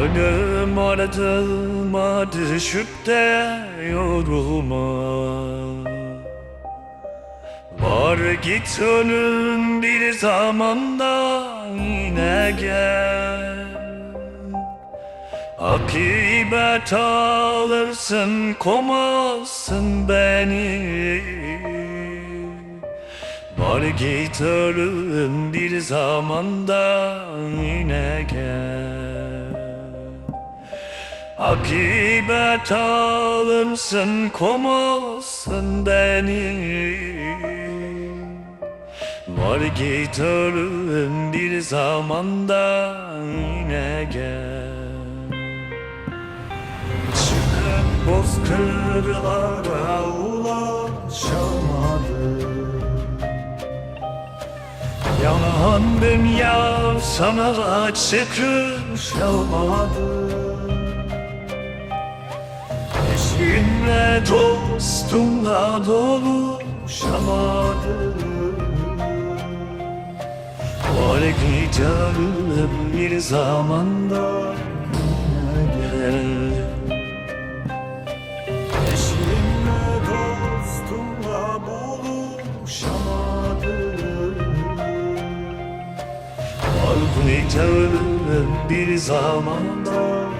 Ölüm ardıma düşüp de yorulma Var git ölüm bir zamanda yine gel. Akibet alırsın komazsın beni. Var git ölüm bir zamanda yine gel Akibet alırsın komazsın beni Var git ölüm bir zamanda yine gel. Çıkıp bozkırlara ulaşamadım. Yalan dünya sana çıkışamadım Eşinle dostumla doluşamadım Var giderim bir zamanda gel. Dostumla buluşamadım Var giderim bir zamanda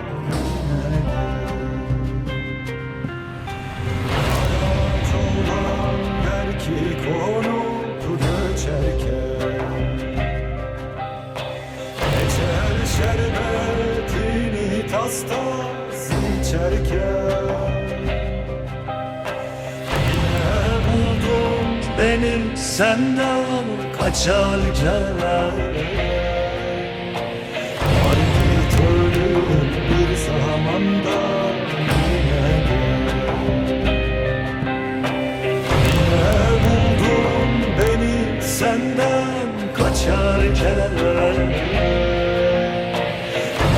şerbetini tas tas içerken. Yine buldum benim senden kaçarken Artık ölüm bir zamanda giderken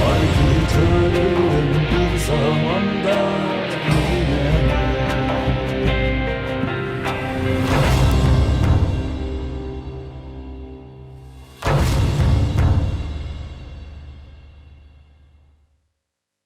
Aynı tanrım bir zamanda.